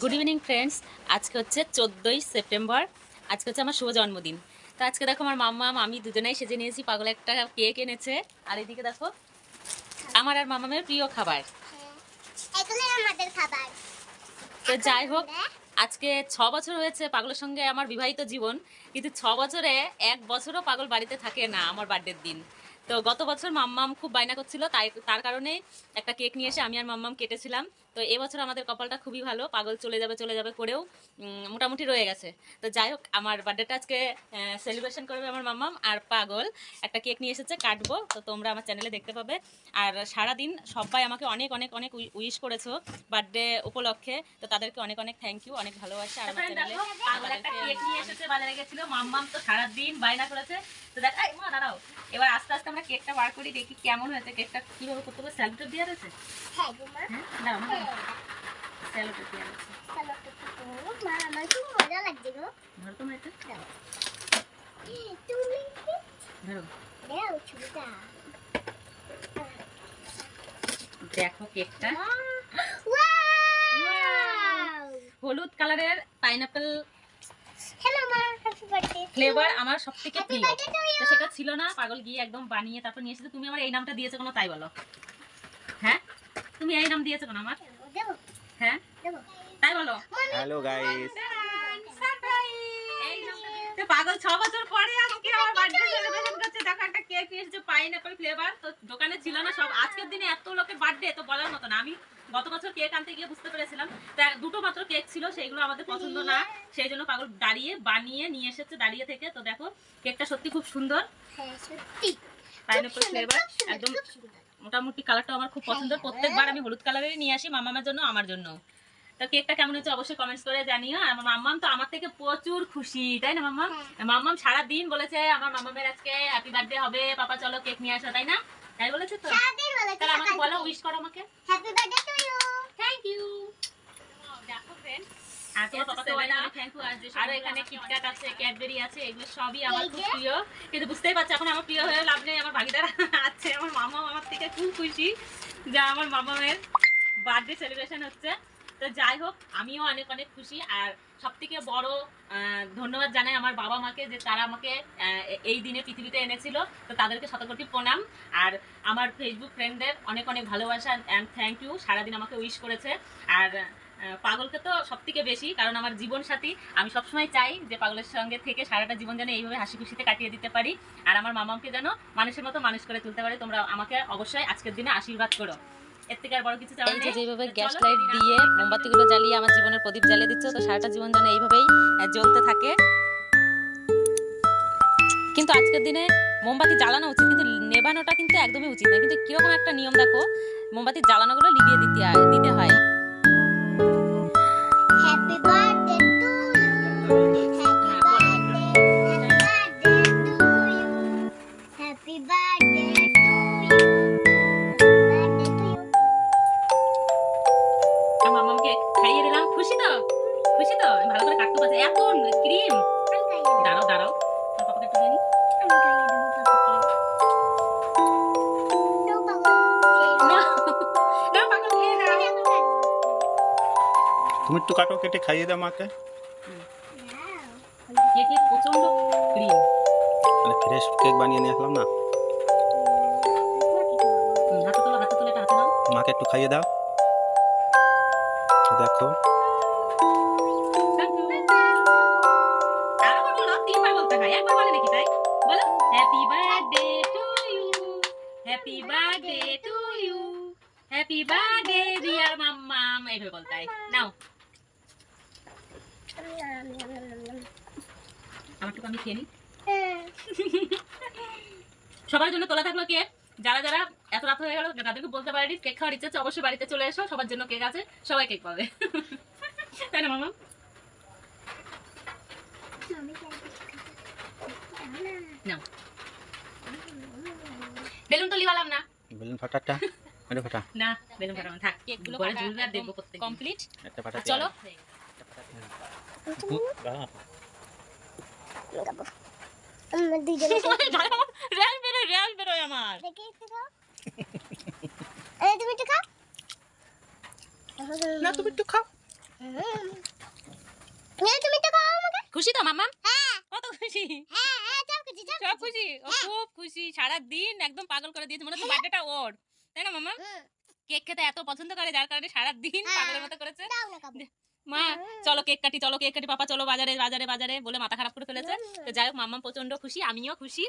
Good evening friends আজকে হচ্ছে চোদ্দোই সেপ্টেম্বর। আজকে হচ্ছে আমার শুভ জন্মদিন। তো আজকে দেখো আমার মাম্মা আমি দুজনেই সেজে নিয়েছি পাগল একটা কেক এনেছে। আর এদিকে দেখো আমার আর মামামের প্রিয় খাবার। খাবার। তো যাই হোক আজকে ছ বছর হয়েছে পাগলের সঙ্গে আমার বিবাহিত জীবন কিন্তু ছ বছরে এক বছরও পাগল বাড়িতে থাকে না আমার বার্থডের দিন। তো গত বছর মাম্মাম খুব বায়না করছিল তাই তার কারণে একটা কেক নিয়ে এসে আমি আর মাম্মাম কেটেছিলাম। তো এবছর আমাদের কপালটা খুবই ভালো পাগল চলে যাবে চলে যাবে করেও মোটামুটি রয়ে গেছে। তো যাই হোক আমার বার্থডেটা আজকে সেলিব্রেশন করবে আমার মাম্মাম আর পাগল। একটা কেক নিয়ে এসেছে কাটবো তো তোমরা আমার চ্যানেলে দেখতে পাবে। আর সারাদিন সবাই আমাকে অনেক অনেক অনেক উইশ করেছ বার্থডে উপলক্ষে তো তাদেরকে অনেক অনেক থ্যাংক ইউ অনেক ভালোবাসা আর আমার চ্যানেলে পাগল একটা কেক নিয়ে এসেছে বাজারে গেছিল মাম্মাম তো সারাদিন বায়না করেছে। তো দেখ এই মা দাঁড়াও এবার আস্তে আস্তে আমরা কেকটা বার করি দেখি কেমন হয়েছে কেকটা কীভাবে করতে হবে স্যালুটেপ দেওয়া রয়েছে? হ্যাঁ হ্যাঁ দাঁড়াও মা স্যালুটেপ দেওয়া রয়েছে চলো তো তো মা আমার খুব মজা লাগছে গো ধরো তোমার এটা তুমি ধরো দাও ছুটা দেখো কেকটা। হলুদ কালারের পাইনাপেল ফ্লেভার আমার সব থেকে প্রিয়। তো সেটা ছিল না পাগল গিয়ে একদম বানিয়ে তারপর নিয়ে এসেছে। তুমি আমার এই নামটা দিয়েছ কোনো? তাই বলো। হ্যাঁ? তুমি এই নাম দিয়েছ কেন আমার? হ্যাঁ? তাই বলো। হ্যালো গাইস এই নামটা দিয়ে- তো পাগল ছ বছর পরে আজকে আমার বার্থডে সেলিব্রেশন করছে। দেখো একটা কেক নিয়ে এসেছে পাইনাপল ফ্লেভার তো দোকানে ছিল না সব। আজকের দিনে এত লোকের বার্থডে তো বলার মতো না। আমি গত বছর কেক আনতে গিয়ে বুঝতে পেরেছিলাম। তা দুটো মাত্র কেক ছিল সেইগুলো আমাদের পছন্দ না। সেই জন্য পাগল দাঁড়িয়ে বানিয়ে নিয়ে এসেছে দাঁড়িয়ে থেকে। তো দেখো কেকটা সত্যি খুব সুন্দর। হ্যাঁ সত্যি। পাইনাপল ফ্লেভার একদম খুব সুন্দর। মোটামুটি কালারটা আমার খুব পছন্দ। প্রত্যেকবার আমি হলুদ কালারেরই নিয়ে আসি মামামের জন্য আমার জন্য। তো কেকটা কেমন হচ্ছে অবশ্যই কমেন্টস করে জানিও। আর আমার মাম্মাম তো আমার থেকে প্রচুর খুশি তাই না মাম্মাম? মাম্মাম সারা দিন বলেছে আমার মামামের আজকে হ্যাপি বার্থডে হবে পাপা চলো কেক নিয়ে আসো তাই না? তাই বলেছে তো? তাহলে আমাকে বলো উইশ করো আমাকে। Happy birthday to you thank you দেখো ফ্রেন্ড আর এখানে আছে ক্যাডবেরি আছে। এগুলো সবই আমার খুব প্রিয়। কিন্তু বুঝতেই পারছি এখন আমার প্রিয় হয়ে লাভ নেই আমার ভাগিদার আছে আমার মামা আমার থেকে খুব খুশি যে আমার মামামের বার্থডে সেলিব্রেশন হচ্ছে। তো যাই হোক আমিও অনেক অনেক খুশি। আর সব থেকে বড় ধন্যবাদ জানাই আমার বাবা মাকে যে তারা আমাকে এই দিনে পৃথিবীতে এনেছিল। তো তাদেরকে শতকোটি প্রণাম। আর আমার ফেসবুক ফ্রেন্ডদের অনেক অনেক ভালোবাসা অ্যান্ড থ্যাংক ইউ সারাদিন আমাকে উইশ করেছে। আর পাগলকে তো সব থেকে বেশি কারণ আমার জীবন সাথী আমি সবসময় চাই যে পাগলের সঙ্গে থেকে সারাটা জীবন যেন এইভাবে হাসি খুশিতে কাটিয়ে দিতে পারি। আর আমার মামাকে যেন মানুষের মতো মানুষ করে তুলতে পারি। তোমরা আমাকে অবশ্যই আজকের দিনে আশীর্বাদ করো। এর থেকে আর বড় কিছু চাওয়ার এই যেভাবে গ্যাস লাইট দিয়ে রাখো। মোমবাতিগুলো জ্বালিয়ে আমার জীবনের প্রদীপ জ্বালিয়ে দিচ্ছে তো সারাটা জীবন যেন এইভাবেই জ্বলতে থাকে। কিন্তু আজকের দিনে মোমবাতি জ্বালানো উচিত কিন্তু নেবানোটা কিন্তু একদমই উচিত না কিন্তু কীরকম একটা নিয়ম দেখো মোমবাতি জ্বালানোগুলো লিভিয়ে দিতে হয় দিতে হয়। হ্যাপি বার্থডে টু ইউ আমার মামাকে খাইয়ে দিলাম খুশি তো খুশি তো ভালো করে কাটতে পারছি এত ক্রিম দাঁড়াও দাঁড়াও তোর পাপাকে একটু। তুমি একটু কাটো কেটে খাইয়ে দাও মাকে প্রচণ্ড ক্রিম মানে ফ্রেশ কেক বানিয়ে নিয়ে আসলাম না মাকে একটু খাইয়ে দাও দেখো হয়। Happy birthday to you. Happy birthday dear মাম্মাম। এইভাবে বলতে হয়। নাও, আমারটুকু আমি খেয়ে নিই। সবার জন্য তোলা থাকল কেক। যারা যারা এত রাত হয়ে গেল তাদেরকে বলতে পারি কেক খাওয়ার ইচ্ছে আছে অবশ্যই বাড়িতে চলে এসো সবার জন্য কেক আছে সবাই কেক পাবে। তাই না মামা? নাও। বেলুন তো লিবালাম না। বেলুন ফাটাটা এটা ফাটা। না বেলুন ফাটানো থাক। কেকগুলো ঘরে ঝুলবে আর দেখব প্রত্যেক কমপ্লিট একটা ফাটা চলো। রেল বেরোয় রেল বেরোয় আমার। তুমি একটু খাও। না তুমি একটু খাও। তুমি তো খাও আমাকে। খুশি তো মাম্মা? হ্যাঁ। কত খুশি। হ্যাঁ হ্যাঁ সব কিছু সব সব খুশি। ও খুব খুশি। সারা দিন একদম পাগল করে দিয়েছে মনে হচ্ছে বার্থডেটা ওর। তাই না হুম, কেক খেতে এত পছন্দ করে যার কারণে সারা দিন হ্যাঁ। পাগলের মতো করেছে। মা, চলো কেক কাটি, চলো কেক কাটি, পাপা, চলো বাজারে বাজারে বাজারে বলে মাথা খারাপ করে ফেলেছে। তো যাই হোক মাম্মা প্রচণ্ড খুশি, আমিও খুশি।